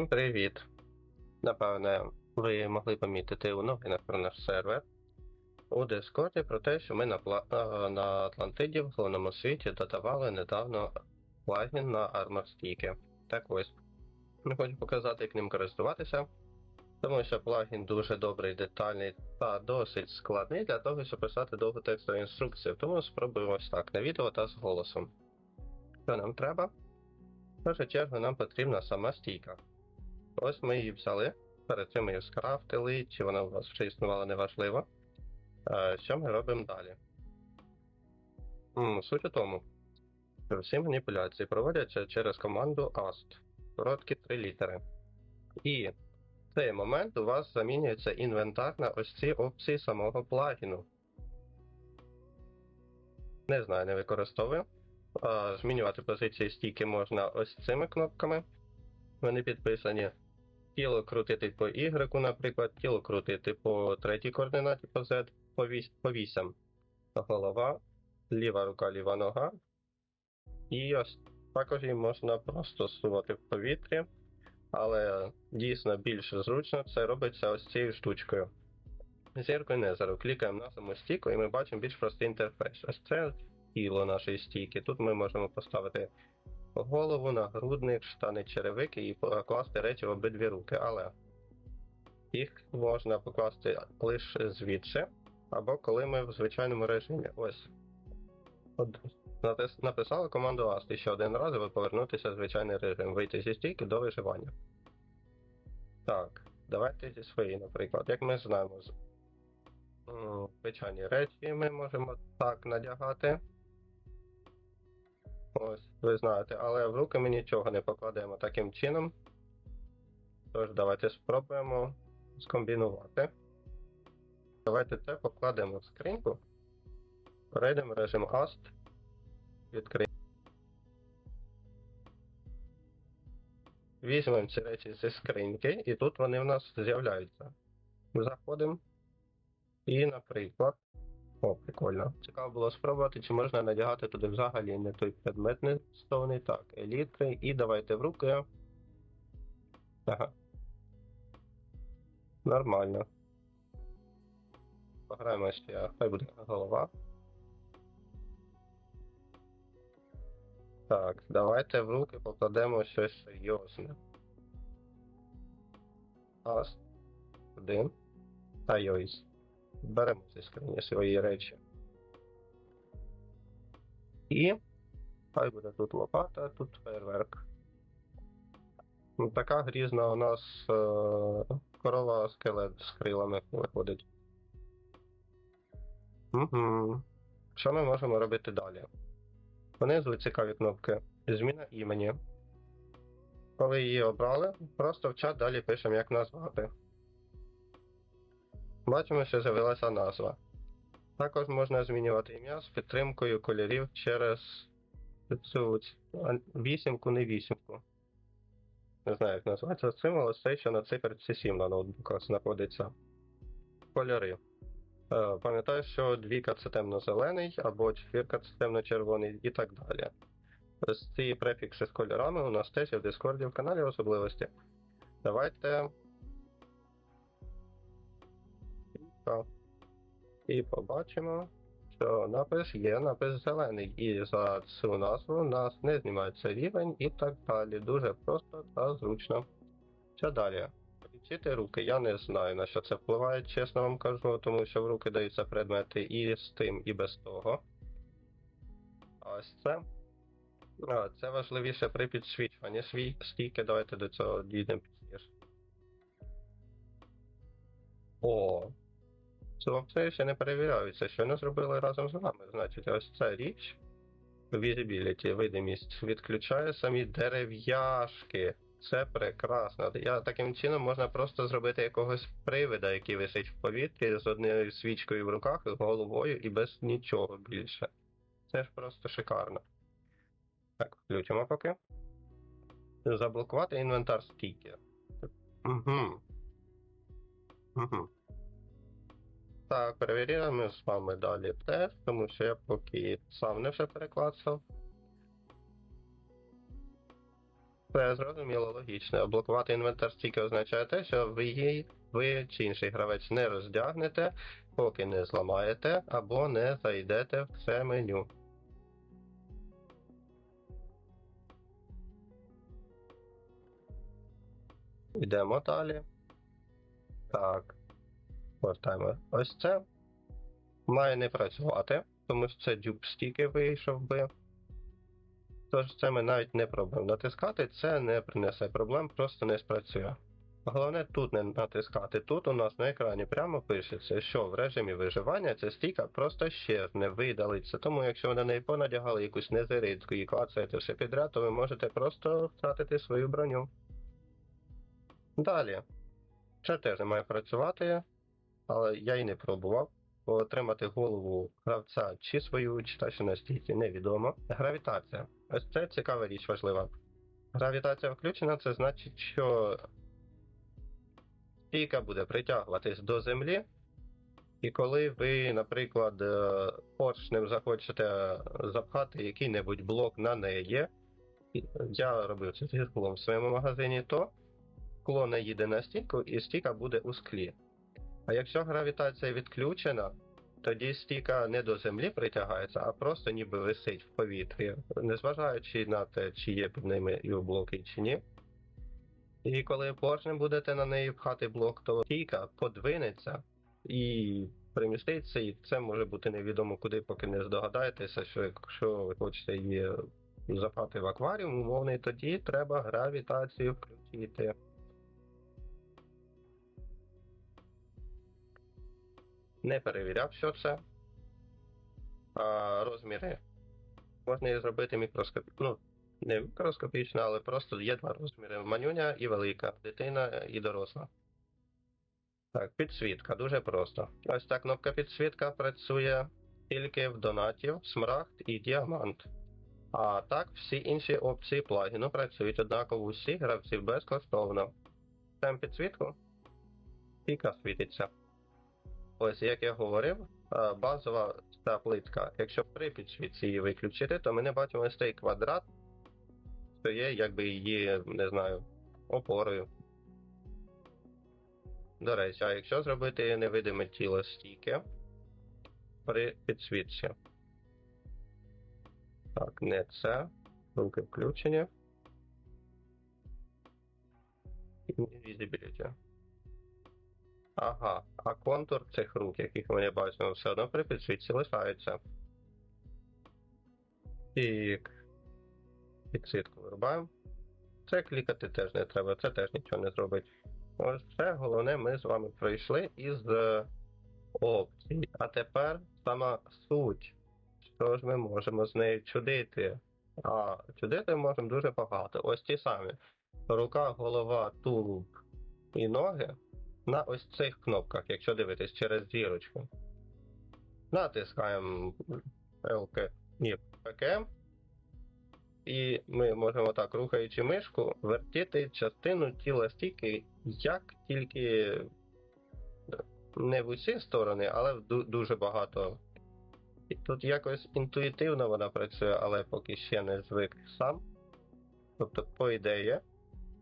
Всім привіт! Напевне, ви могли помітити у новинах про наш сервер у Дискорді про те, що ми на, е, на Атлантиді в головному світі додавали недавно плагін на Armor Stick. Так ось. Я хочу показати, як ним користуватися, тому що плагін дуже добрий, детальний та досить складний для того, щоб писати довгу текстову інструкцію. Тому спробуємо ось так на відео та з голосом. Що нам треба? В першу чергу нам потрібна сама стійка. Ось ми її взяли, перед цим ми її скрафтили, чи вона у вас вже існувала, неважливо. Що ми робимо далі? Суть у тому, що всі маніпуляції проводяться через команду AST, короткі три літери. І в цей момент у вас замінюється інвентар на ось ці опції самого плагіну. Не знаю, не використовую. Змінювати позиції стійки можна ось цими кнопками. Вони підписані. Тіло крутити по Y, наприклад, тіло крутити по третій координаті по Z, по вісь- по вісям. Голова, ліва рука, ліва нога. І ось також її можна просто сувати в повітрі, але дійсно більш зручно це робиться ось цією штучкою. Зіркою Незеру клікаємо на саму стійку і ми бачимо більш простий інтерфейс. Ось це тіло нашої стійки. Тут ми можемо поставити голову, нагрудник, штани, черевики і покласти речі в обидві руки, але їх можна покласти лише звідси, або коли ми в звичайному режимі. Ось. От, написали команду AST ще один раз, аби повернутися в звичайний режим, вийти зі стійки до виживання. Так, давайте зі своєї, наприклад. Як ми знаємо, звичайні речі ми можемо так надягати. Ось, ви знаєте, але в руки ми нічого не покладемо таким чином. Тож, давайте спробуємо скомбінувати. Давайте це покладемо в скриньку. Перейдемо в режим AST. Відкриємо. Візьмемо ці речі зі скриньки, і тут вони в нас з'являються. Заходимо. І, наприклад, о, прикольно. Цікаво було спробувати, чи можна надягати туди взагалі не той предмет не стовний. Так, елітри. І давайте в руки. Ага. Нормально. Пограємо ще, хай буде голова. Так, давайте в руки покладемо щось серйозне. Раз. Один. Та йойс. Беремо зі скрині свої речі. І хай буде тут лопата, тут фейерверк. Така грізна у нас е, корова скелет з крилами виходить. Угу. Що ми можемо робити далі? Внизу цікаві кнопки. Зміна імені. Коли її обрали, просто в чат далі пишемо, як назвати. Бачимо, що з'явилася назва. Також можна змінювати ім'я з підтримкою кольорів через цю вісімку, не вісімку. Не знаю, як називається символ, ось цей, що на циферці 7 на ноутбуках знаходиться. Кольори. Е, Пам'ятаю, що двійка це темно-зелений, або четвірка це темно-червоний і так далі. Ось ці префікси з кольорами у нас теж є в Discord в каналі особливості. Давайте Так. І побачимо, що напис є напис зелений, і за цю назву у нас не знімається рівень і так далі. Дуже просто та зручно. Що далі? Полічити руки. Я не знаю на що це впливає, чесно вам кажу, тому що в руки даються предмети і з тим, і без того. А ось це. А, це важливіше при підсвічуванні свій стійки. Давайте до цього дійдемо пізніше. О, це ще не перевіряються, що не зробили разом з нами. Значить, ось ця річ, visibility, видимість, відключає самі дерев'яшки. Це прекрасно. Я таким чином можна просто зробити якогось привида, який висить в повітрі з однією свічкою в руках, з головою і без нічого більше. Це ж просто шикарно. Так, включимо поки. Заблокувати інвентар стійки. Угу. Угу. Так, перевіряємо з вами далі теж, тому що я поки сам не все переклацав. Це зрозуміло, логічно. Блокувати інвентар стільки означає те, що ви її, ви чи інший гравець не роздягнете, поки не зламаєте або не зайдете в це меню. Йдемо далі. Так. Повертаємо. Ось це має не працювати, тому що це дюб стільки вийшов би. Тож це ми навіть не пробуємо натискати, це не принесе проблем, просто не спрацює. Головне тут не натискати. Тут у нас на екрані прямо пишеться, що в режимі виживання ця стійка просто щезне, видалиться. Тому якщо ви на неї понадягали якусь незирицьку і клацаєте все підряд, то ви можете просто втратити свою броню. Далі. Це теж не має працювати, але я і не пробував. Бо Отримати голову гравця чи свою, чи та на стійці, невідомо. Гравітація. Ось це цікава річ важлива. Гравітація включена, це значить, що стійка буде притягуватись до землі, і коли ви, наприклад, е, поршнем захочете запхати який-небудь блок на неї, я робив це зі склом в своєму магазині, то скло не їде на стійку, і стійка буде у склі. А якщо гравітація відключена, тоді стійка не до землі притягається, а просто ніби висить в повітрі, незважаючи на те, чи є під ними блоки, чи ні. І коли поршнем будете на неї пхати блок, то стійка подвинеться і приміститься, і це може бути невідомо куди, поки не здогадаєтеся, що якщо ви хочете її запхати в акваріум умовний, тоді треба гравітацію включити. Не перевіряв, що це. А, розміри. Можна її зробити мікроскопічно. Ну, не мікроскопічно, але просто є два розміри: манюня і велика, дитина і доросла. Так, підсвітка, дуже просто. Ось ця кнопка підсвітка працює тільки в донатів, смарагд і діамант. А так, всі інші опції плагіну працюють однаково усі гравці безкоштовно. Там підсвітку, піка світиться. Ось як я говорив, базова ця плитка. Якщо при підсвітці її виключити, то ми не бачимо ось цей квадрат, що є якби її, не знаю, опорою. До речі, а якщо зробити невидиме тіло стійке при підсвітці. Так, не це. Руки включені. Invisibility. Ага, а контур цих рук, яких ми не бачимо, все одно при підсвітці лишається. І підсвітку вирубаємо. Це клікати теж не треба, це теж нічого не зробить. Ось це головне ми з вами пройшли із е, опцій. А тепер сама суть. Що ж ми можемо з нею чудити? А чудити ми можемо дуже багато. Ось ті самі. Рука, голова, тулуб і ноги на ось цих кнопках, якщо дивитись через зірочку. Натискаємо LK, ні, PKM. І ми можемо так, рухаючи мишку, вертіти частину тіла стійки, як тільки не в усі сторони, але в дуже багато. І тут якось інтуїтивно вона працює, але поки ще не звик сам. Тобто, по ідеї,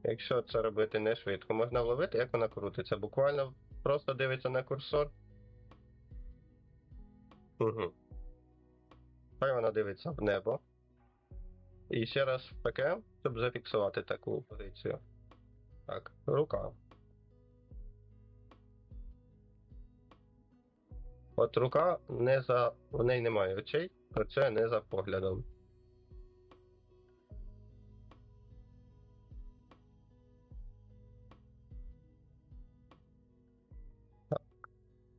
якщо це робити не швидко, можна вловити, як вона крутиться. Буквально просто дивиться на курсор. Угу. Хай вона дивиться в небо. І ще раз в ПКМ, щоб зафіксувати таку позицію. Так, рука. От рука не за. В неї немає очей, працює не за поглядом.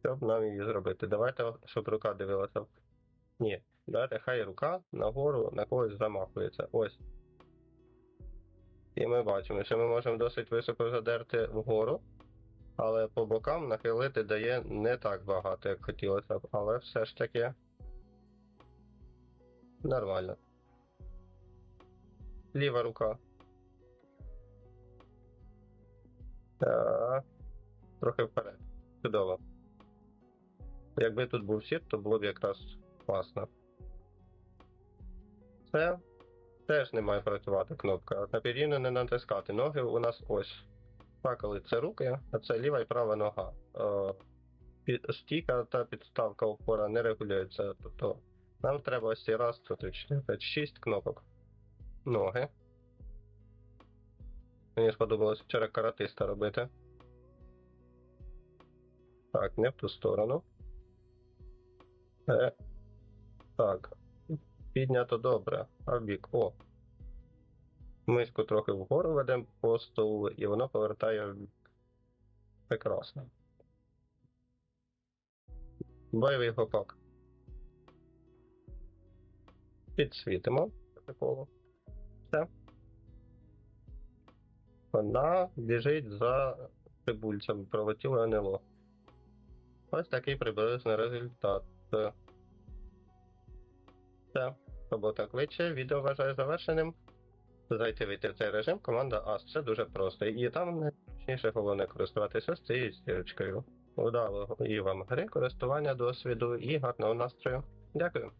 Щоб нам її зробити? Давайте, щоб рука дивилася. Ні, давайте хай рука нагору на когось замахується. Ось. І ми бачимо, що ми можемо досить високо задерти вгору, але по бокам нахилити дає не так багато, як хотілося б, але все ж таки нормально. Ліва рука. Так. Трохи вперед. Чудово. Якби тут був сіт, то було б якраз класно. Це теж не має працювати кнопка. На пір'їну не натискати. Ноги у нас ось. Факели це руки, а це ліва і права нога. Е, Стійка та підставка опора не регулюється. Тобто нам треба ось цей раз, чотири, п'ять, кнопок. Ноги. Мені сподобалось вчора каратиста робити. Так, не в ту сторону. Так. Піднято добре. А в бік. О. Мишку трохи вгору ведемо по столу, і воно повертає в бік. Прекрасно. Бойовий гопак. Підсвітимо по приколу. Все. Вона біжить за прибульцем, пролетіло НЛО. Ось такий приблизно результат. Все. Робота кличе, відео вважаю завершеним. Зайти вийти в цей режим, команда AS. Це дуже просто. І там найзручніше головне користуватися з цією стірочкою. Удалого і вам гри, користування досвіду і гарного настрою. Дякую.